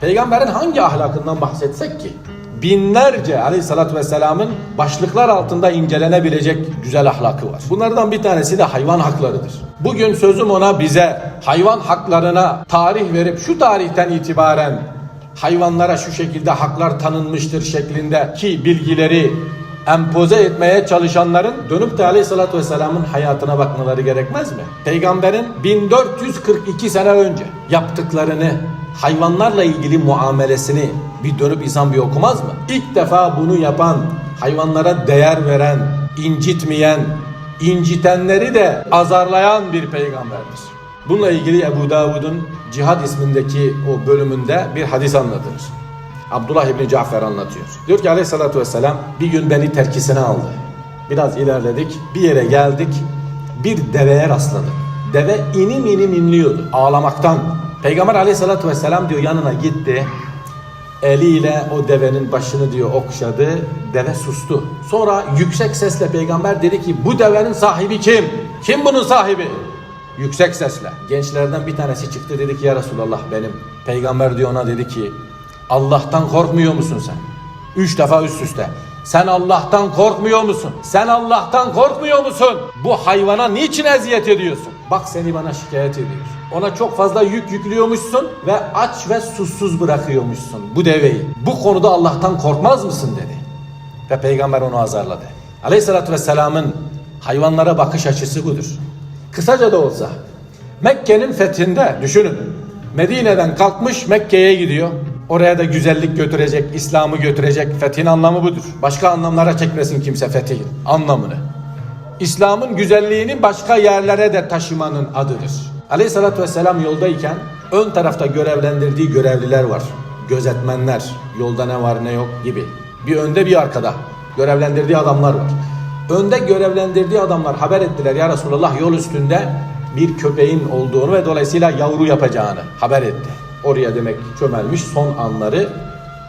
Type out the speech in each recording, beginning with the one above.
Peygamberin hangi ahlakından bahsetsek ki? Binlerce aleyhissalatü vesselamın başlıklar altında incelenebilecek güzel ahlakı var. Bunlardan bir tanesi de hayvan haklarıdır. Bugün sözüm ona bize hayvan haklarına tarih verip şu tarihten itibaren hayvanlara şu şekilde haklar tanınmıştır şeklindeki bilgileri empoze etmeye çalışanların dönüp de aleyhissalatü vesselamın hayatına bakmaları gerekmez mi? Peygamberin 1442 sene önce yaptıklarını, hayvanlarla ilgili muamelesini bir dönüp insan bir okumaz mı? İlk defa bunu yapan, hayvanlara değer veren, incitmeyen, incitenleri de azarlayan bir peygamberdir. Bununla ilgili Ebu Davud'un Cihad ismindeki o bölümünde bir hadis anlatılır. Abdullah İbni Cafer anlatıyor. Diyor ki aleyhissalatü vesselam bir gün beni terkisine aldı. Biraz ilerledik. Bir yere geldik. Bir deveye rastladık. Deve inim inim inliyordu ağlamaktan. Peygamber aleyhissalatü vesselam diyor yanına gitti. Eliyle o devenin başını diyor okşadı. Deve sustu. Sonra yüksek sesle peygamber dedi ki bu devenin sahibi kim? Kim bunun sahibi? Yüksek sesle. Gençlerden bir tanesi çıktı dedi ki ya Resulallah benim. Peygamber diyor ona dedi ki Allah'tan korkmuyor musun sen? Üç defa üst üste. Sen Allah'tan korkmuyor musun? Sen Allah'tan korkmuyor musun? Bu hayvana niçin eziyet ediyorsun? Bak seni bana şikayet ediyor. Ona çok fazla yük yüklüyormuşsun ve aç ve susuz bırakıyormuşsun bu deveyi. Bu konuda Allah'tan korkmaz mısın dedi. Ve peygamber onu azarladı. Aleyhissalatü vesselamın hayvanlara bakış açısı budur. Kısaca da olsa Mekke'nin fethinde düşünün. Medine'den kalkmış Mekke'ye gidiyor. Oraya da güzellik götürecek, İslam'ı götürecek. Fethin anlamı budur. Başka anlamlara çekmesin kimse fethin anlamını. İslam'ın güzelliğini başka yerlere de taşımanın adıdır. Aleyhissalatü vesselam yoldayken ön tarafta görevlendirdiği görevliler var. Gözetmenler, yolda ne var ne yok gibi. Bir önde bir arkada görevlendirdiği adamlar var. Önde görevlendirdiği adamlar haber ettiler ya Resulallah yol üstünde bir köpeğin olduğunu ve dolayısıyla yavru yapacağını haber etti. Oraya demek çömelmiş son anları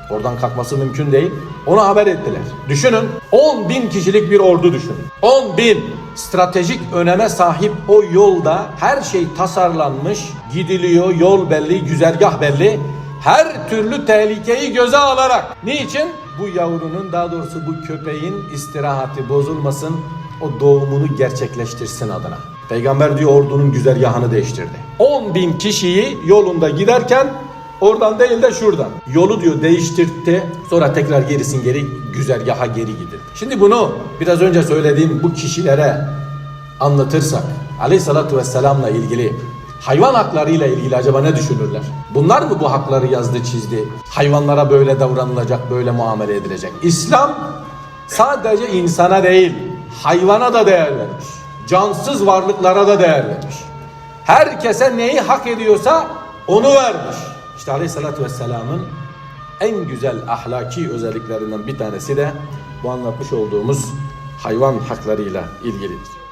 oradan kalkması mümkün değil. Onu haber ettiler. Düşünün 10 bin kişilik bir ordu düşünün. 10 bin stratejik öneme sahip o yolda her şey tasarlanmış, gidiliyor, yol belli, güzergah belli. Her türlü tehlikeyi göze alarak. Niçin? Bu yavrunun daha doğrusu bu köpeğin istirahati bozulmasın, o doğumunu gerçekleştirsin adına. Peygamber diyor ordunun güzergahını değiştirdi. 10 bin kişiyi yolunda giderken oradan değil de şuradan. Yolu diyor değiştirtti. Sonra tekrar gerisin geri güzergaha geri gidildi. Şimdi bunu biraz önce söylediğim bu kişilere anlatırsak aleyhissalatü vesselamla ilgili hayvan haklarıyla ilgili acaba ne düşünürler? Bunlar mı bu hakları yazdı çizdi? Hayvanlara böyle davranılacak, böyle muamele edilecek. İslam sadece insana değil, hayvana da değer vermiş. Cansız varlıklara da değer vermiş. Herkese neyi hak ediyorsa onu vermiş. İşte Aleyhisselatü Vesselam'ın en güzel ahlaki özelliklerinden bir tanesi de bu anlatmış olduğumuz hayvan haklarıyla ilgilidir.